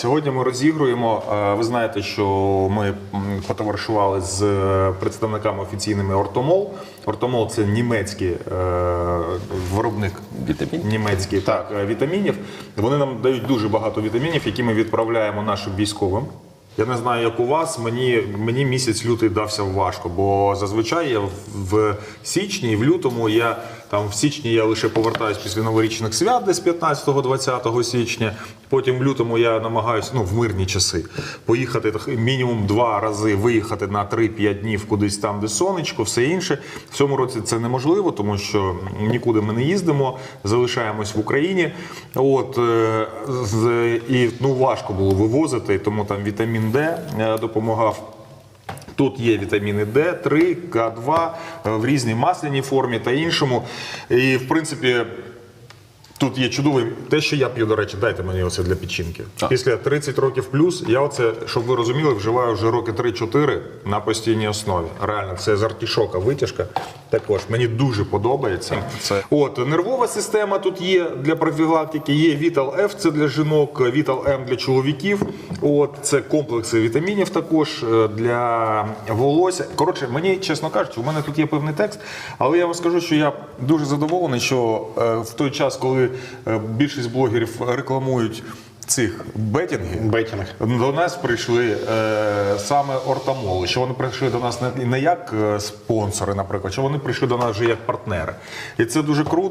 Сьогодні ми розігруємо. е, Ви знаєте, що ми потоваришували з е, представниками офіційними Ортомол. Ортомол це німецький е, виробник Вітамін? німецький так, вітамінів. Вони нам дають дуже багато вітамінів, які ми відправляємо нашим військовим. Я не знаю, як у вас. Мені, мені місяць лютий дався важко, бо зазвичай я в січні і в лютому я там в січні я лише повертаюсь після новорічних свят, десь 15-20 січня. Потім в лютому я намагаюся ну, в мирні часи поїхати мінімум два рази, виїхати на 3-5 днів кудись там, де сонечко, все інше. В цьому році це неможливо, тому що нікуди ми не їздимо, залишаємось в Україні. От е, і ну важко було вивозити, тому там вітамін Д е, допомагав. Тут є вітаміни Д3, К2 е, в різній масляній формі та іншому. І в принципі. Тут є чудовий те, що я п'ю, до речі, дайте мені оце для печінки. Після 30 років плюс я оце, щоб ви розуміли, вживаю вже роки 3-4 на постійній основі. Реально, це з артішока витяжка. Також мені дуже подобається. Це- От нервова система тут є для профілактики. Є Vital F, це для жінок, Vital M для чоловіків. От це комплекси вітамінів також е, для волосся. Коротше, мені чесно кажучи, у мене тут є певний текст, але я вам скажу, що я дуже задоволений, що е, в той час, коли е, більшість блогерів рекламують. Цих бетінгів Бетінг. до нас прийшли е, саме ортамоли, що вони прийшли до нас не, не як е, спонсори, наприклад, що вони прийшли до нас вже як партнери, і це дуже круто.